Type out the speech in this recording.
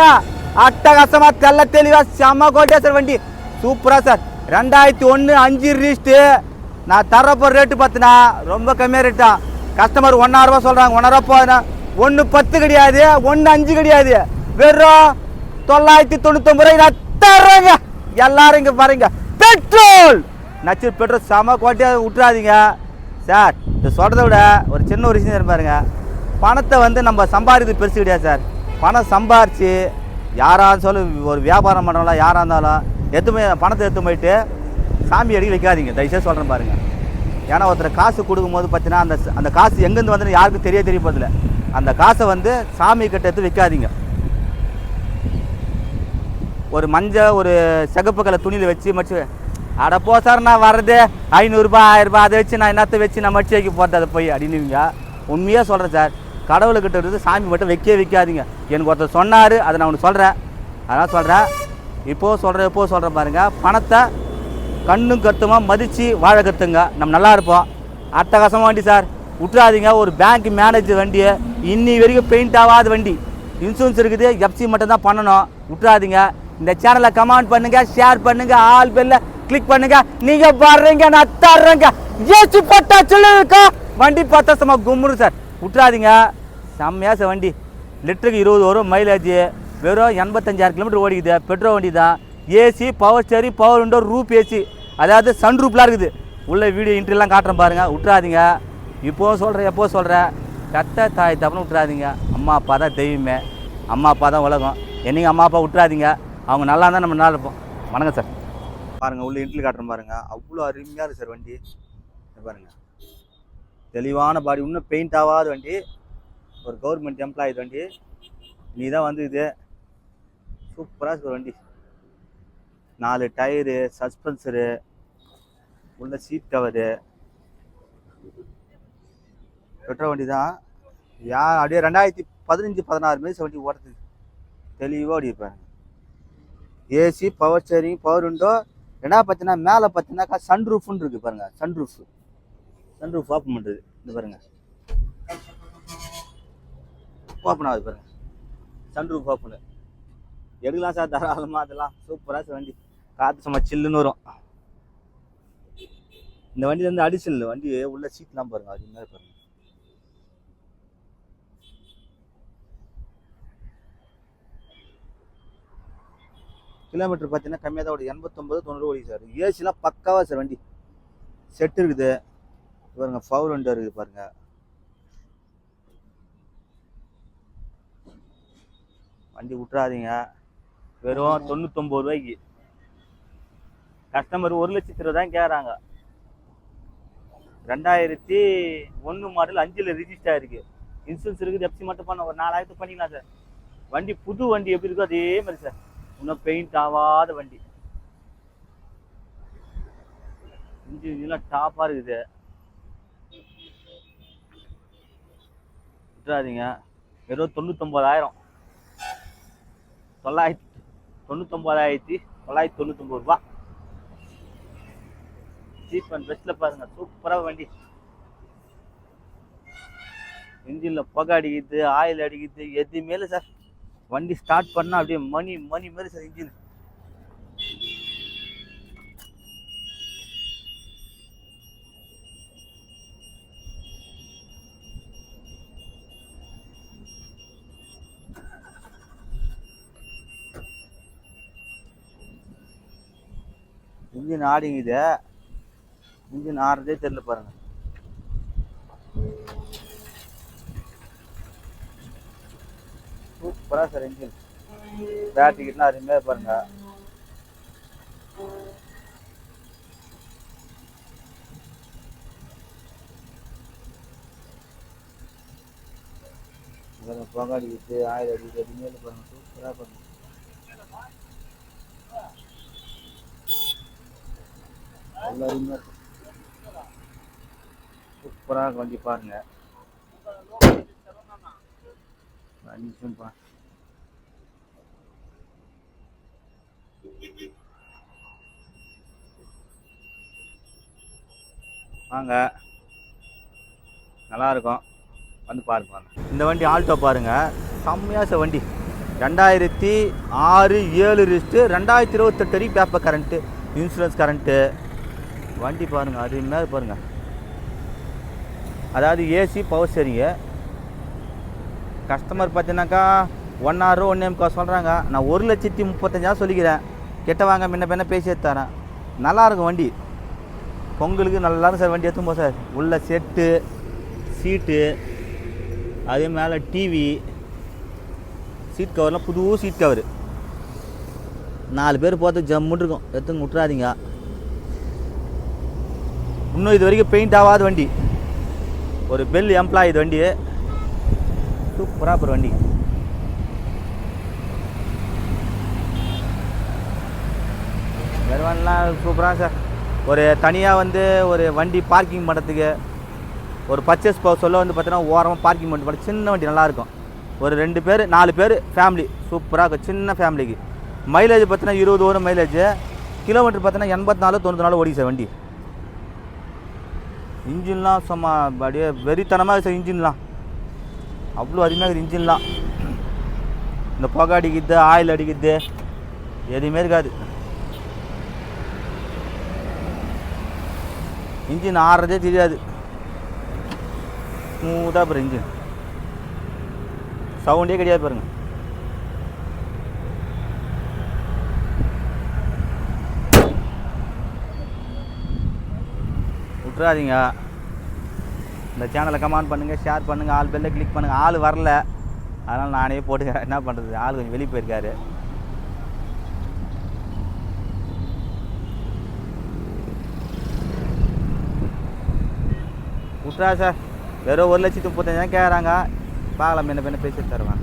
பாருங்க அட்டகாசமா தெள்ள தெளிவா செம்ம கோட்டேஸ்வர் வண்டி. சூப்பரா சார் ரெண்டாயிரத்தி ஒன்று அஞ்சு ரிஜிஸ்ட்டு நான் தரப்போ ரேட்டு பார்த்தினா ரொம்ப கம்மியாக ரேட்டா கஸ்டமர் ஒன்னாயிரம் ரூபாய் சொல்கிறாங்க ஒன்னாயிரம் போதுனா ஒன்று பத்து கிடையாது ஒன்று அஞ்சு கிடையாது. வெறும் தொள்ளாயிரத்தி தொண்ணூத்தொம்பது ரூபாய் நான் தர்றேங்க. எல்லாரும் இங்கே பாருங்க. பெட்ரோல் நச்சு பெட்ரோல் செம கோட்டையாக விட்டுறாதீங்க. சார் இதை சொல்கிறத விட ஒரு சின்ன ஒரு விஷயம் பாருங்க. பணத்தை வந்து நம்ம சம்பாதிக்கிறது பெருசு கிடையாது சார் பணம் சம்பாரித்து யாராக இருந்தாலும் ஒரு வியாபாரம் பண்ணுறவங்களா யாராக இருந்தாலும் எடுத்து பணத்தை எடுத்து போயிட்டு சாமி அடிக்க வைக்காதீங்க. தயவுசெய்து சொல்கிறேன் பாருங்கள் ஏன்னா ஒருத்தர் காசு கொடுக்கும்போது பார்த்தீங்கன்னா அந்த அந்த காசு எங்கேருந்து வந்து யாருக்கும் தெரிய தெரிய போதில்ல அந்த காசை வந்து சாமி கிட்ட எடுத்து வைக்காதீங்க. ஒரு மஞ்சள் ஒரு சிகப்பு கலர் துணியில் வச்சு மடிச்சு அட போ சார் நான் வர்றது ஐநூறுரூபா ஆயிரரூபா அதை வச்சு நான் என்னத்தை வச்சு நான் மடிச்சு வைக்க போகிறது அதை போய் அப்படின்னுவீங்க உண்மையாக சொல்கிறேன் சார். கடவுளுக்கிட்ட இருந்து சாமி மட்டும் வைக்கவே வைக்காதீங்க. எனக்கு ஒருத்தர் சொன்னார் அதை நான் உனக்கு சொல்கிறேன் அதான் சொல்கிறேன் இப்போது சொல்கிறேன் எப்போது சொல்கிறேன் பாருங்கள் பணத்தை கண்ணும் கருத்துமா மதித்து வாழ கற்றுங்க நம்ம நல்லா இருப்போம். அட்டகாசமாக வண்டி சார். விட்டுறாதீங்க. ஒரு பேங்க் மேனேஜர் வண்டி இன்னி வரைக்கும் பெயிண்ட் ஆகாத வண்டி. இன்சூரன்ஸ் இருக்குது. எஃப்சி மட்டும் தான் பண்ணணும். விட்டுறாதீங்க. இந்த சேனலை கமெண்ட் பண்ணுங்க ஷேர் பண்ணுங்கள் ஆல் பெல்ல கிளிக் பண்ணுங்க. நீங்கள் வர்றீங்க நான் தர்றேங்க. ஏச்சு பட்டா சொல்லுக்கா வண்டி பார்த்தா சும்மா கும்முரு சார். விட்டுறாதீங்க. செம்மையாக சார் வண்டி. லிட்டருக்கு இருபது வரும் மைலேஜ் வெறும் எண்பத்தஞ்சாயிரம் கிலோமீட்டர் ஓடிக்குது. பெட்ரோல் வண்டி தான். AC power steering power window roof AC அதாவது சன் ரூப்லாம் இருக்குது. உள்ளே வீடியோ இன்ட்ரெலாம் காட்டுறேன் பாருங்க. விட்டுறாதீங்க இப்போவும் சொல்கிறேன் எப்போ சொல்கிறேன் கத்த தாய் தப்புன்னு விட்டுறாதீங்க அம்மா அப்பா தான் தெய்வமே. அம்மா அப்பா தான் உலகம். என்னைக்கு அம்மா அப்பா விட்டுறாதீங்க அவங்க நல்லா இருந்தால் நம்ம நல்லா இருப்போம். வணக்கம் சார். பாருங்கள் உள்ள இன்ட்ரில் காட்டுறேன் பாருங்கள் அவ்வளோ அருமையாக இருக்குது சார் வண்டி. பாருங்கள் தெளிவான பாடி இன்னும் பெயிண்ட் ஆகாத வண்டி. ஒரு கவர்மெண்ட் எம்ப்ளாயி வண்டி. நீ தான் வந்து இது. சூப்பராக இருக்கு வண்டி. நாலு டயரு சஸ்பென்சரு உள்ள சீட் கவரு பெட்ரோல் வண்டி தான் யா அப்படியே ரெண்டாயிரத்தி பதினஞ்சு பதினாறு மேய்ச்ச வண்டி ஓடுறது தெளிவாக ஓடி இருப்பாங்க AC power steering power window என்ன பார்த்தீங்கன்னா மேலே பார்த்தீங்கன்னாக்கா சன் ரூஃப்னு இருக்குது பாருங்கள் sun roof sun roof open பண்ணுறது இந்த பாருங்கள் ஓப்பன் ஆகுது பாருங்க சன் ரூஃப் ஓப்பனு எடுக்கலாம் சார் தாராளமாக அதெல்லாம். சூப்பராக சார் வண்டி. காற்று சும்மா சில்லுன்னு வரும். இந்த வண்டி வந்து அடிஷனல் வண்டி உள்ள சீட்லாம் பாருங்க அது மாதிரி பாருங்க. கிலோமீட்டர் பார்த்தீங்கன்னா கம்மியாக தான் ஓடி எண்பத்தொம்பது தொண்ணூறு ஓடி சார். ஏசிலாம் பக்காவாக சார் வண்டி. செட் இருக்குது. பாருங்க ஃபவுல் வண்டி இருக்குது பாருங்கள் வண்டி விட்றாதீங்க வெறும் தொண்ணூத்தொம்பது ரூபாய்க்கு. கஸ்டமர் ஒரு லட்சத்தி இருபது தான் கேட்குறாங்க. ரெண்டாயிரத்தி ஒன்று மாடல் அஞ்சில் ரிஜிஸ்டர் ஆயிருக்கு. இன்சூரன்ஸ் இருக்குது எஃப்சி மட்டும் பண்ண ஒரு நாலாயிரத்து பண்ணிக்கலாம் சார். வண்டி புது வண்டி எப்படி இருக்கோ அதே மாதிரி சார். இன்னும் பெயிண்ட் ஆகாத வண்டி. எல்லாம் டாப்பாக இருக்குது. விட்டுறாதீங்க. வெறும் தொண்ணூத்தொம்பதாயிரம். தொள்ளாயிரத்தி தொண்ணூத்தொம்பதாயிரத்தி தொள்ளாயிரத்தி தொண்ணூத்தொம்பது ரூபா. சீப் அண்ட் பெஸ்ட்டில் பாருங்க சூப்பராக வண்டி. இன்ஜினில் புகை அடிக்குது ஆயில் அடிக்குது எதுவுமே இல்லை சார். வண்டி ஸ்டார்ட் பண்ணால் அப்படியே மணி மணி மாதிரி சார் இன்ஜின் இன்ஜின் ஆடிங்குது இன்ஜின் ஆடுறதே தெரியல பாருங்கள் சூப்பராக சார் இன்ஜின். பேட்டரி கிட்டலாம் அருமையாக பாருங்கள் பாருங்க. ஆயிரம் அடிக்குது ஆயில் அடிக்குது இல்லை சூப்பராக பாருங்க. சூப்பராக வண்டி பாருங்க. நிமிஷம் பா வாங்க. நல்லா இருக்கும் வந்து பாருங்க இந்த வண்டி ஆல்டோ பாருங்க. செம்மையா வண்டி. ரெண்டாயிரத்தி ஆறு ஏழு ரிஸ்ட்டு ரெண்டாயிரத்தி இருபத்தெட்டு வரைக்கும் பேப்பர் கரண்ட்டு இன்சூரன்ஸ் கரண்ட்டு. வண்டி பாருங்கள் அது மேலே பாருங்கள் அதாவது ஏசி பவர் சரிங்க கஸ்டமர் பார்த்தீங்கன்னாக்கா ஒன் ஆறு ஒன் எம்கா சொல்கிறாங்க நான் ஒரு லட்சத்தி முப்பத்தஞ்சாயிரம் சொல்லிக்கிறேன். கெட்ட வாங்க முன்ன பின்ன பேசி எடுத்து நல்லாயிருக்கும் வண்டி. பொங்கலுக்கு நல்லா இருக்கும் சார் வண்டி எடுத்தும் போகும் சார். உள்ள செட்டு சீட்டு அதே மேலே டிவி சீட் கவர்லாம் புது சீட் கவர் நாலு பேர் போகிறது ஜம்முன்னு இருக்கும். எடுத்துங்க விட்றாதீங்க இன்னும் இது வரைக்கும் பெயிண்ட் ஆகாத வண்டி. ஒரு பெல் எம்ப்ளாய் இது வண்டி சூப்பராக அப்புறம் வண்டி. வெறுவன்லாம் சூப்பராக சார். ஒரு தனியாக வந்து ஒரு வண்டி பார்க்கிங் பண்ணுறதுக்கு ஒரு பர்ச்சேஸ் போக சொல்ல வந்து பார்த்தீங்கன்னா ஓரமாக பார்க்கிங் பண்ணி பண்ண சின்ன வண்டி நல்லாயிருக்கும். ஒரு ரெண்டு பேர் நாலு பேர் ஃபேமிலி சூப்பராக இருக்கும் சின்ன ஃபேமிலிக்கு மைலேஜ் பார்த்தீங்கன்னா இருபது வரும் மைலேஜ் கிலோமீட்டர் பார்த்தீங்கன்னா எண்பத்தி நாலு தொண்ணூற்றி நாலு ஓடி சார் வண்டி. இன்ஜின்லாம் சும்மா அப்படியே வெறித்தனமாக இருக்குது இன்ஜின்லாம். அவ்வளோ அருமையாக இருக்குது இன்ஜின்லாம். இந்த புகை அடிக்குது ஆயில் அடிக்குது எதுவுமே இருக்காது. இன்ஜின் ஆடுறதே தெரியாது. ஸ்மூத்தாக பாரு இன்ஜின். சவுண்டே கிடையாது பாருங்க. விட்டுறாதீங்க. இந்த சேனலை கமெண்ட் பண்ணுங்கள் ஷேர் பண்ணுங்கள் ஆள் பெல்ல கிளிக் பண்ணுங்கள் ஆள் வரல. அதனால் நானே போட்டுக்கிறேன். என்ன பண்ணுறது ஆள் கொஞ்சம் வெளியே போயிருக்காரு. விட்றா சார் வெறும் ஒரு லட்சத்தி முப்பத்தஞ்சாயிரம் கேட்குறாங்க பார்க்கலாம் என்ன பண்ண பேசி தருவேன்